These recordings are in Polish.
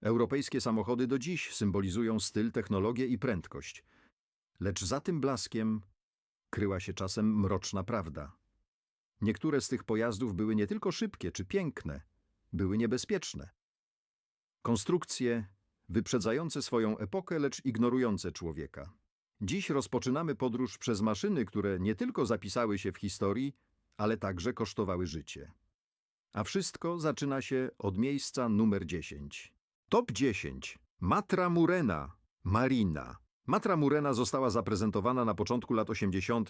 Europejskie samochody do dziś symbolizują styl, technologię i prędkość. Lecz za tym blaskiem kryła się czasem mroczna prawda. Niektóre z tych pojazdów były nie tylko szybkie czy piękne, były niebezpieczne. Konstrukcje wyprzedzające swoją epokę, lecz ignorujące człowieka. Dziś rozpoczynamy podróż przez maszyny, które nie tylko zapisały się w historii, ale także kosztowały życie. A wszystko zaczyna się od miejsca numer 10. Top 10. Matra Murena, Marina. Matra Murena została zaprezentowana na początku lat 80.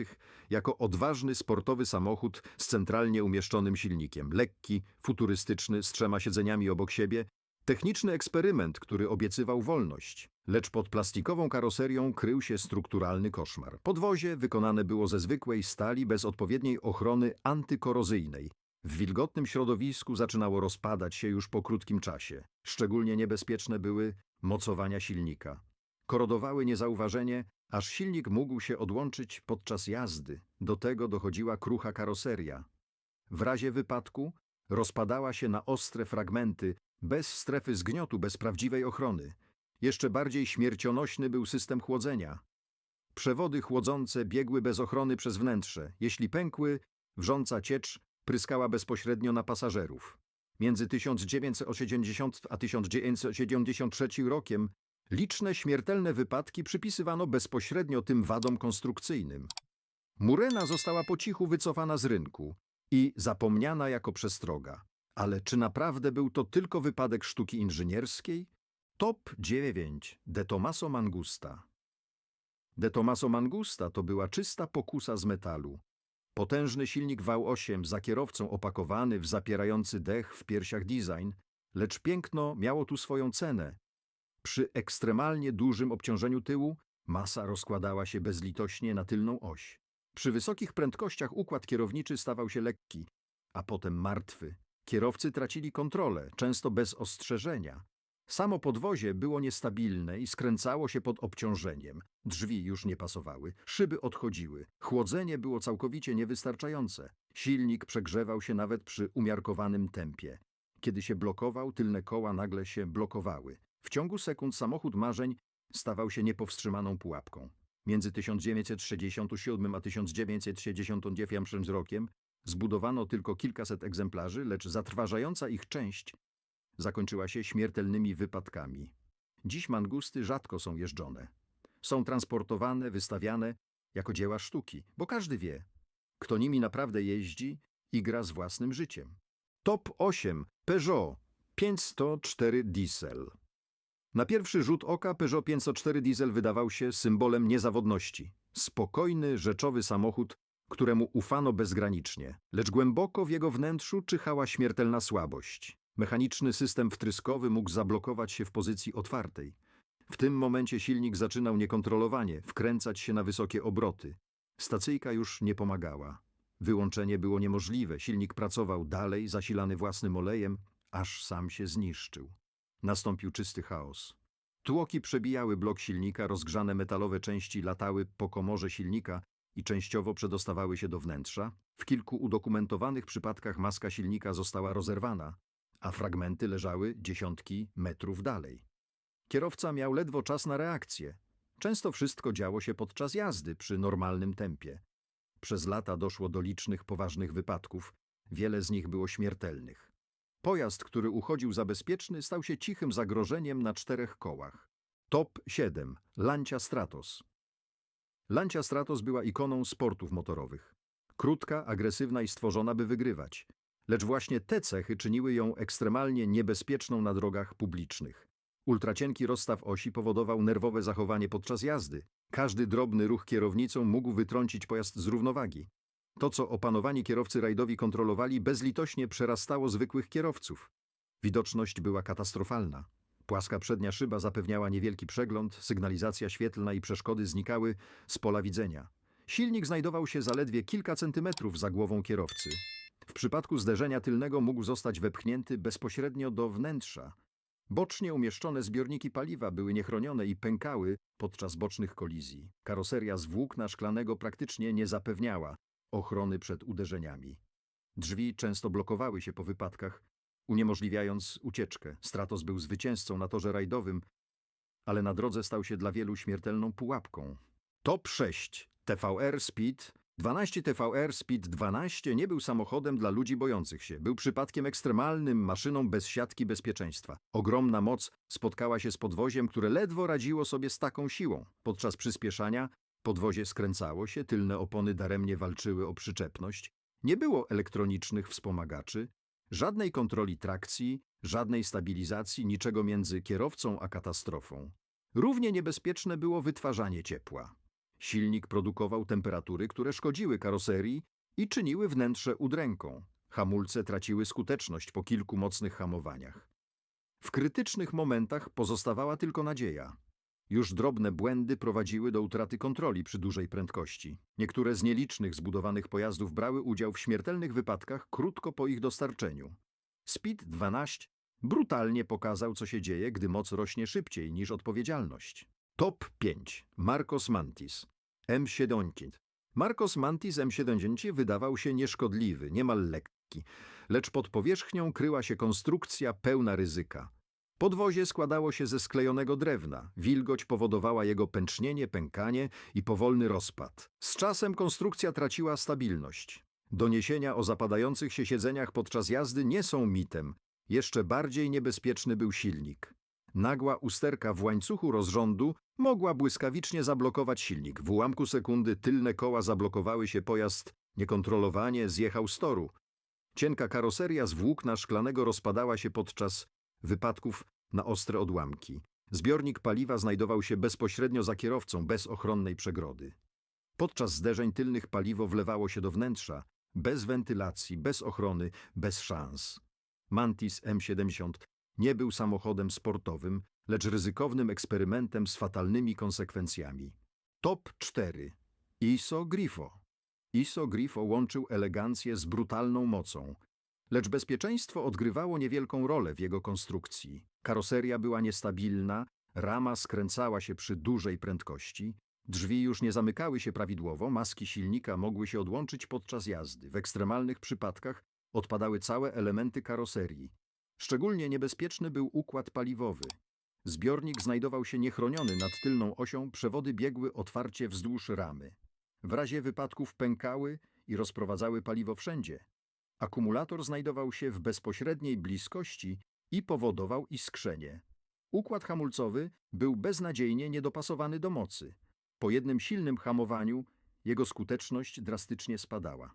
jako odważny sportowy samochód z centralnie umieszczonym silnikiem. Lekki, futurystyczny, z trzema siedzeniami obok siebie. Techniczny eksperyment, który obiecywał wolność. Lecz pod plastikową karoserią krył się strukturalny koszmar. Podwozie wykonane było ze zwykłej stali bez odpowiedniej ochrony antykorozyjnej. W wilgotnym środowisku zaczynało rozpadać się już po krótkim czasie. Szczególnie niebezpieczne były mocowania silnika. Korodowały niezauważenie, aż silnik mógł się odłączyć podczas jazdy. Do tego dochodziła krucha karoseria. W razie wypadku rozpadała się na ostre fragmenty, bez strefy zgniotu, bez prawdziwej ochrony. Jeszcze bardziej śmiercionośny był system chłodzenia. Przewody chłodzące biegły bez ochrony przez wnętrze. Jeśli pękły, wrząca ciecz pryskała bezpośrednio na pasażerów. Między 1980 a 1973 rokiem liczne śmiertelne wypadki przypisywano bezpośrednio tym wadom konstrukcyjnym. Murena została po cichu wycofana z rynku i zapomniana jako przestroga. Ale czy naprawdę był to tylko wypadek sztuki inżynierskiej? Top 9 De Tomaso Mangusta De Tomaso Mangusta to była czysta pokusa z metalu. Potężny silnik V8 za kierowcą opakowany w zapierający dech w piersiach design, lecz piękno miało tu swoją cenę. Przy ekstremalnie dużym obciążeniu tyłu masa rozkładała się bezlitośnie na tylną oś. Przy wysokich prędkościach układ kierowniczy stawał się lekki, a potem martwy. Kierowcy tracili kontrolę, często bez ostrzeżenia. Samo podwozie było niestabilne i skręcało się pod obciążeniem. Drzwi już nie pasowały, szyby odchodziły, chłodzenie było całkowicie niewystarczające. Silnik przegrzewał się nawet przy umiarkowanym tempie. Kiedy się blokował, tylne koła nagle się blokowały. W ciągu sekund samochód marzeń stawał się niepowstrzymaną pułapką. Między 1967 a 1969 rokiem zbudowano tylko kilkaset egzemplarzy, lecz zatrważająca ich część zakończyła się śmiertelnymi wypadkami. Dziś mangusty rzadko są jeżdżone. Są transportowane, wystawiane jako dzieła sztuki, bo każdy wie, kto nimi naprawdę jeździ i gra z własnym życiem. Top 8 Peugeot 504 Diesel Na pierwszy rzut oka Peugeot 504 Diesel wydawał się symbolem niezawodności. Spokojny, rzeczowy samochód, któremu ufano bezgranicznie, lecz głęboko w jego wnętrzu czyhała śmiertelna słabość. Mechaniczny system wtryskowy mógł zablokować się w pozycji otwartej. W tym momencie silnik zaczynał niekontrolowanie wkręcać się na wysokie obroty. Stacyjka już nie pomagała. Wyłączenie było niemożliwe, silnik pracował dalej, zasilany własnym olejem, aż sam się zniszczył. Nastąpił czysty chaos. Tłoki przebijały blok silnika, rozgrzane metalowe części latały po komorze silnika i częściowo przedostawały się do wnętrza. W kilku udokumentowanych przypadkach maska silnika została rozerwana, a fragmenty leżały dziesiątki metrów dalej. Kierowca miał ledwo czas na reakcję. Często wszystko działo się podczas jazdy przy normalnym tempie. Przez lata doszło do licznych poważnych wypadków, wiele z nich było śmiertelnych. Pojazd, który uchodził za bezpieczny, stał się cichym zagrożeniem na czterech kołach. Top 7. Lancia Stratos. Lancia Stratos była ikoną sportów motorowych. Krótka, agresywna i stworzona, by wygrywać. Lecz właśnie te cechy czyniły ją ekstremalnie niebezpieczną na drogach publicznych. Ultracienki rozstaw osi powodował nerwowe zachowanie podczas jazdy. Każdy drobny ruch kierownicą mógł wytrącić pojazd z równowagi. To, co opanowani kierowcy rajdowi kontrolowali, bezlitośnie przerastało zwykłych kierowców. Widoczność była katastrofalna. Płaska przednia szyba zapewniała niewielki przegląd, sygnalizacja świetlna i przeszkody znikały z pola widzenia. Silnik znajdował się zaledwie kilka centymetrów za głową kierowcy. W przypadku zderzenia tylnego mógł zostać wepchnięty bezpośrednio do wnętrza. Bocznie umieszczone zbiorniki paliwa były niechronione i pękały podczas bocznych kolizji. Karoseria z włókna szklanego praktycznie nie zapewniała ochrony przed uderzeniami. Drzwi często blokowały się po wypadkach, uniemożliwiając ucieczkę. Stratos był zwycięzcą na torze rajdowym, ale na drodze stał się dla wielu śmiertelną pułapką. Top 6 TVR Speed 12 TVR Speed 12 nie był samochodem dla ludzi bojących się. Był przypadkiem ekstremalnym, maszyną bez siatki bezpieczeństwa. Ogromna moc spotkała się z podwoziem, które ledwo radziło sobie z taką siłą. Podczas przyspieszania podwozie skręcało się, tylne opony daremnie walczyły o przyczepność. Nie było elektronicznych wspomagaczy, żadnej kontroli trakcji, żadnej stabilizacji, niczego między kierowcą a katastrofą. Równie niebezpieczne było wytwarzanie ciepła. Silnik produkował temperatury, które szkodziły karoserii i czyniły wnętrze udręką. Hamulce traciły skuteczność po kilku mocnych hamowaniach. W krytycznych momentach pozostawała tylko nadzieja. Już drobne błędy prowadziły do utraty kontroli przy dużej prędkości. Niektóre z nielicznych zbudowanych pojazdów brały udział w śmiertelnych wypadkach krótko po ich dostarczeniu. Speed 12 brutalnie pokazał, co się dzieje, gdy moc rośnie szybciej niż odpowiedzialność. Top 5. Marcos Mantis. M70. Marcos Mantis M70 wydawał się nieszkodliwy, niemal lekki, lecz pod powierzchnią kryła się konstrukcja pełna ryzyka. Podwozie składało się ze sklejonego drewna, wilgoć powodowała jego pęcznienie, pękanie i powolny rozpad. Z czasem konstrukcja traciła stabilność. Doniesienia o zapadających się siedzeniach podczas jazdy nie są mitem. Jeszcze bardziej niebezpieczny był silnik. Nagła usterka w łańcuchu rozrządu mogła błyskawicznie zablokować silnik. W ułamku sekundy tylne koła zablokowały się, pojazd niekontrolowanie zjechał z toru. Cienka karoseria z włókna szklanego rozpadała się podczas wypadków na ostre odłamki. Zbiornik paliwa znajdował się bezpośrednio za kierowcą, bez ochronnej przegrody. Podczas zderzeń tylnych paliwo wlewało się do wnętrza, bez wentylacji, bez ochrony, bez szans. Mantis M70 nie był samochodem sportowym, lecz ryzykownym eksperymentem z fatalnymi konsekwencjami. Top 4. ISO Grifo. ISO Grifo łączył elegancję z brutalną mocą, lecz bezpieczeństwo odgrywało niewielką rolę w jego konstrukcji. Karoseria była niestabilna, rama skręcała się przy dużej prędkości, drzwi już nie zamykały się prawidłowo, maski silnika mogły się odłączyć podczas jazdy. W ekstremalnych przypadkach odpadały całe elementy karoserii. Szczególnie niebezpieczny był układ paliwowy. Zbiornik znajdował się niechroniony nad tylną osią, przewody biegły otwarcie wzdłuż ramy. W razie wypadków pękały i rozprowadzały paliwo wszędzie. Akumulator znajdował się w bezpośredniej bliskości i powodował iskrzenie. Układ hamulcowy był beznadziejnie niedopasowany do mocy. Po jednym silnym hamowaniu jego skuteczność drastycznie spadała.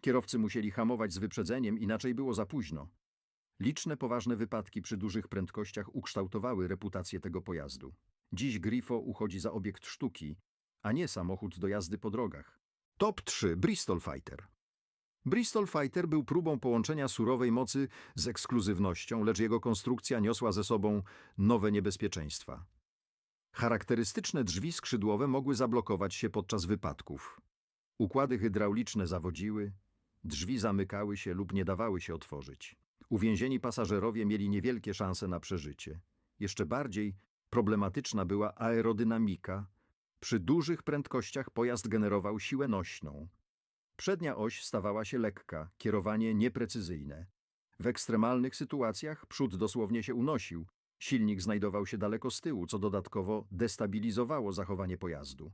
Kierowcy musieli hamować z wyprzedzeniem, inaczej było za późno. Liczne poważne wypadki przy dużych prędkościach ukształtowały reputację tego pojazdu. Dziś Grifo uchodzi za obiekt sztuki, a nie samochód do jazdy po drogach. Top 3 Bristol Fighter. Bristol Fighter był próbą połączenia surowej mocy z ekskluzywnością, lecz jego konstrukcja niosła ze sobą nowe niebezpieczeństwa. Charakterystyczne drzwi skrzydłowe mogły zablokować się podczas wypadków. Układy hydrauliczne zawodziły, drzwi zamykały się lub nie dawały się otworzyć. Uwięzieni pasażerowie mieli niewielkie szanse na przeżycie. Jeszcze bardziej problematyczna była aerodynamika. Przy dużych prędkościach pojazd generował siłę nośną. Przednia oś stawała się lekka, kierowanie nieprecyzyjne. W ekstremalnych sytuacjach przód dosłownie się unosił, silnik znajdował się daleko z tyłu, co dodatkowo destabilizowało zachowanie pojazdu.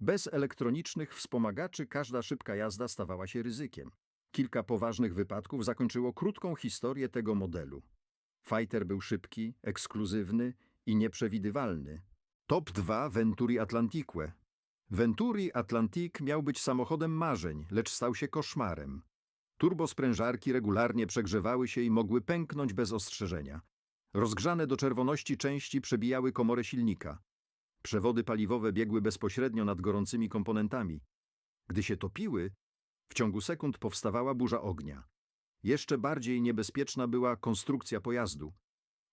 Bez elektronicznych wspomagaczy każda szybka jazda stawała się ryzykiem. Kilka poważnych wypadków zakończyło krótką historię tego modelu. Fighter był szybki, ekskluzywny i nieprzewidywalny. Top 2 Venturi Atlantique. Venturi Atlantique miał być samochodem marzeń, lecz stał się koszmarem. Turbosprężarki regularnie przegrzewały się i mogły pęknąć bez ostrzeżenia. Rozgrzane do czerwoności części przebijały komorę silnika. Przewody paliwowe biegły bezpośrednio nad gorącymi komponentami. Gdy się topiły, w ciągu sekund powstawała burza ognia. Jeszcze bardziej niebezpieczna była konstrukcja pojazdu.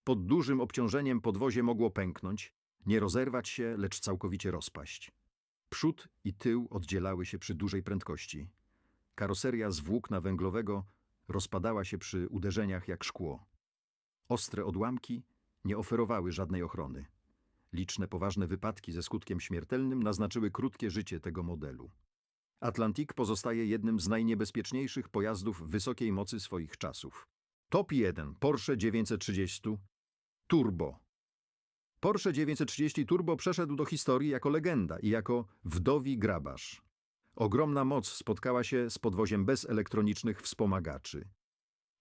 Pod dużym obciążeniem podwozie mogło pęknąć, nie rozerwać się, lecz całkowicie rozpaść. Przód i tył oddzielały się przy dużej prędkości. Karoseria z włókna węglowego rozpadała się przy uderzeniach jak szkło. Ostre odłamki nie oferowały żadnej ochrony. Liczne poważne wypadki ze skutkiem śmiertelnym naznaczyły krótkie życie tego modelu. Atlantik pozostaje jednym z najniebezpieczniejszych pojazdów wysokiej mocy swoich czasów. Top 1 Porsche 930 Turbo. Porsche 930 Turbo przeszedł do historii jako legenda i jako wdowi grabarz. Ogromna moc spotkała się z podwoziem bez elektronicznych wspomagaczy.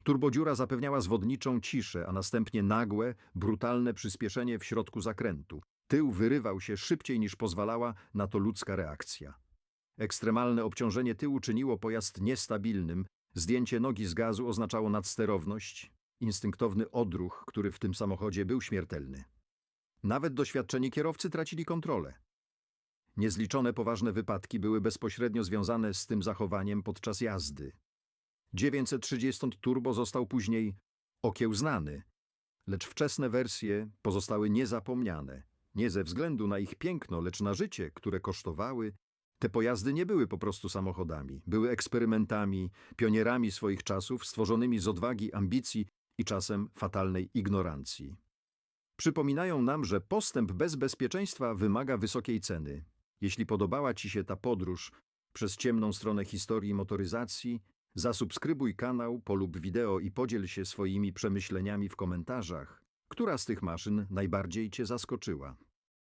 Turbodziura zapewniała zwodniczą ciszę, a następnie nagłe, brutalne przyspieszenie w środku zakrętu. Tył wyrywał się szybciej niż pozwalała na to ludzka reakcja. Ekstremalne obciążenie tyłu czyniło pojazd niestabilnym, zdjęcie nogi z gazu oznaczało nadsterowność, instynktowny odruch, który w tym samochodzie był śmiertelny. Nawet doświadczeni kierowcy tracili kontrolę. Niezliczone poważne wypadki były bezpośrednio związane z tym zachowaniem podczas jazdy. 930 Turbo został później okiełznany, lecz wczesne wersje pozostały niezapomniane. Nie ze względu na ich piękno, lecz na życie, które kosztowały. Te pojazdy nie były po prostu samochodami, były eksperymentami, pionierami swoich czasów, stworzonymi z odwagi, ambicji i czasem fatalnej ignorancji. Przypominają nam, że postęp bez bezpieczeństwa wymaga wysokiej ceny. Jeśli podobała Ci się ta podróż przez ciemną stronę historii motoryzacji, zasubskrybuj kanał, polub wideo i podziel się swoimi przemyśleniami w komentarzach. Która z tych maszyn najbardziej Cię zaskoczyła?